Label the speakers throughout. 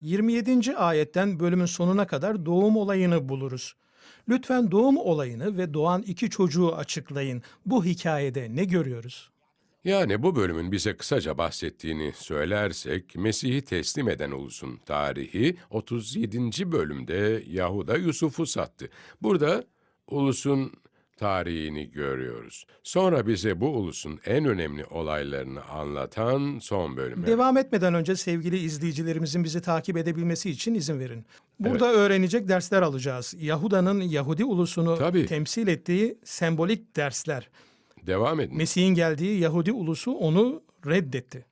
Speaker 1: 27. ayetten bölümün sonuna kadar doğum olayını buluruz. Lütfen doğum olayını ve doğan iki çocuğu açıklayın. Bu hikayede ne görüyoruz?
Speaker 2: Yani bu bölümün bize kısaca bahsettiğini söylersek, Mesih'i teslim eden ulusun tarihi 37. bölümde Yahuda Yusuf'u sattı. Burada ulusun tarihini görüyoruz. Sonra bize bu ulusun en önemli olaylarını anlatan son bölüm.
Speaker 1: Devam etmeden önce sevgili izleyicilerimizin bizi takip edebilmesi için izin verin. Burada öğrenecek dersler alacağız. Yahuda'nın Yahudi ulusunu
Speaker 2: Tabii.
Speaker 1: temsil ettiği sembolik dersler.
Speaker 2: Devam edin.
Speaker 1: Mesih'in geldiği Yahudi ulusu onu reddetti.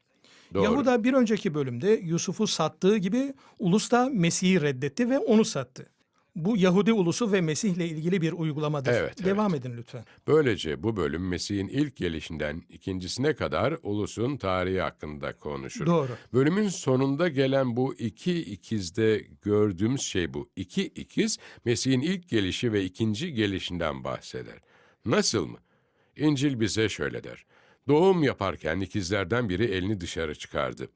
Speaker 2: Doğru.
Speaker 1: Yahuda bir önceki bölümde Yusuf'u sattığı gibi ulus da Mesih'i reddetti ve onu sattı. Bu Yahudi ulusu ve Mesih'le ilgili bir uygulamadır.
Speaker 2: Evet,
Speaker 1: Devam edin lütfen.
Speaker 2: Böylece bu bölüm Mesih'in ilk gelişinden ikincisine kadar ulusun tarihi hakkında konuşur.
Speaker 1: Doğru.
Speaker 2: Bölümün sonunda gelen bu iki ikizde gördüğümüz şey bu. İki ikiz Mesih'in ilk gelişi ve ikinci gelişinden bahseder. Nasıl mı? İncil bize şöyle der. Doğum yaparken ikizlerden biri elini dışarı çıkardı.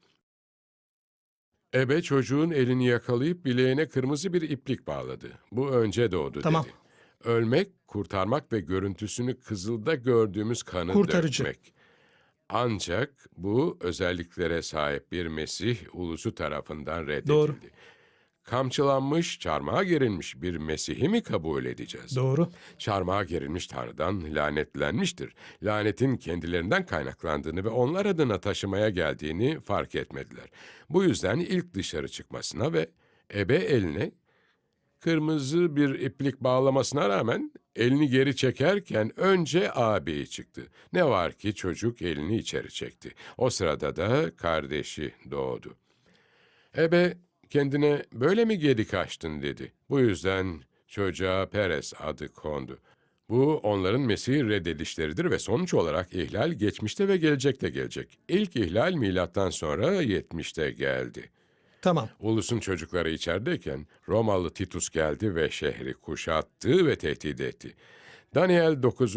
Speaker 2: Ebe çocuğun elini yakalayıp bileğine kırmızı bir iplik bağladı. Bu önce doğdu
Speaker 1: Tamam.
Speaker 2: dedi. Ölmek, kurtarmak ve görüntüsünü kızılda gördüğümüz kanı
Speaker 1: Kurtarıcı.
Speaker 2: dökmek. Ancak bu özelliklere sahip bir Mesih ulusu tarafından reddedildi.
Speaker 1: Doğru.
Speaker 2: Kamçılanmış, çarmıha gerilmiş bir Mesih'i mi kabul edeceğiz?
Speaker 1: Doğru.
Speaker 2: Çarmıha gerilmiş Tanrı'dan lanetlenmiştir. Lanetin kendilerinden kaynaklandığını ve onlar adına taşımaya geldiğini fark etmediler. Bu yüzden ilk dışarı çıkmasına ve ebe eline kırmızı bir iplik bağlamasına rağmen elini geri çekerken önce ağabeyi çıktı. Ne var ki çocuk elini içeri çekti. O sırada da kardeşi doğdu. Ebe kendine böyle mi geri kaçtın dedi. Bu yüzden çocuğa Perez adı kondu. Bu onların Mesih'i reddedişleridir ve sonuç olarak ihlal geçmişte ve gelecekte gelecek. İlk ihlal milattan sonra 70'te geldi.
Speaker 1: Tamam.
Speaker 2: Ulusun çocukları içerideyken Romalı Titus geldi ve şehri kuşattı ve tehdit etti. Daniel 9.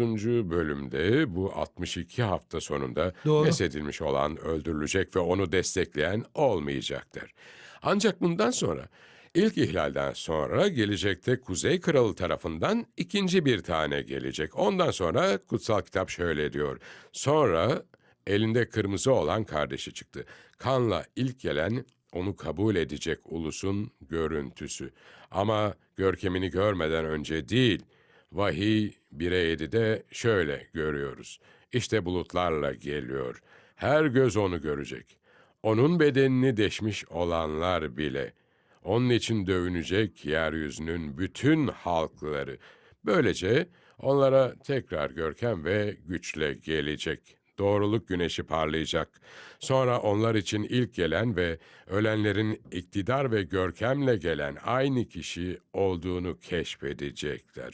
Speaker 2: bölümde bu 62 hafta sonunda
Speaker 1: Doğru.
Speaker 2: mesedilmiş olan öldürülecek ve onu destekleyen olmayacak der. Ancak bundan sonra ilk ihlalden sonra gelecekte Kuzey Kralı tarafından ikinci bir tane gelecek. Ondan sonra kutsal kitap şöyle diyor. Sonra elinde kırmızı olan kardeşi çıktı. Kanla ilk gelen onu kabul edecek ulusun görüntüsü. Ama görkemini görmeden önce değil, vahiy 1'e 7'de şöyle görüyoruz. İşte bulutlarla geliyor. Her göz onu görecek. Onun bedenini deşmiş olanlar bile. Onun için dövünecek yeryüzünün bütün halkları. Böylece onlara tekrar görkem ve güçle gelecek. Doğruluk güneşi parlayacak. Sonra onlar için ilk gelen ve ölenlerin iktidar ve görkemle gelen aynı kişi olduğunu keşfedecekler.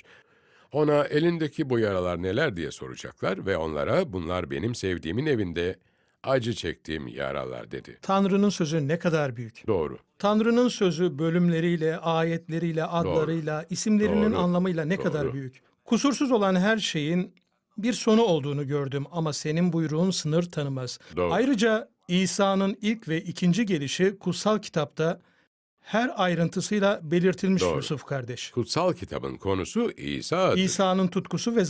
Speaker 2: Ona elindeki bu yaralar neler diye soracaklar ve onlara bunlar benim sevdiğimin evinde acı çektiğim yaralar dedi.
Speaker 1: Tanrı'nın sözü ne kadar büyük.
Speaker 2: Doğru.
Speaker 1: Tanrı'nın sözü bölümleriyle, ayetleriyle, adlarıyla, isimlerinin
Speaker 2: Doğru.
Speaker 1: anlamıyla ne kadar
Speaker 2: Doğru.
Speaker 1: büyük. Kusursuz olan her şeyin bir sonu olduğunu gördüm ama senin buyruğun sınır tanımaz.
Speaker 2: Doğru.
Speaker 1: Ayrıca İsa'nın ilk ve ikinci gelişi kutsal kitapta her ayrıntısıyla belirtilmiş
Speaker 2: Doğru.
Speaker 1: Yusuf kardeş.
Speaker 2: Kutsal kitabın konusu İsa.
Speaker 1: İsa'nın tutkusu ve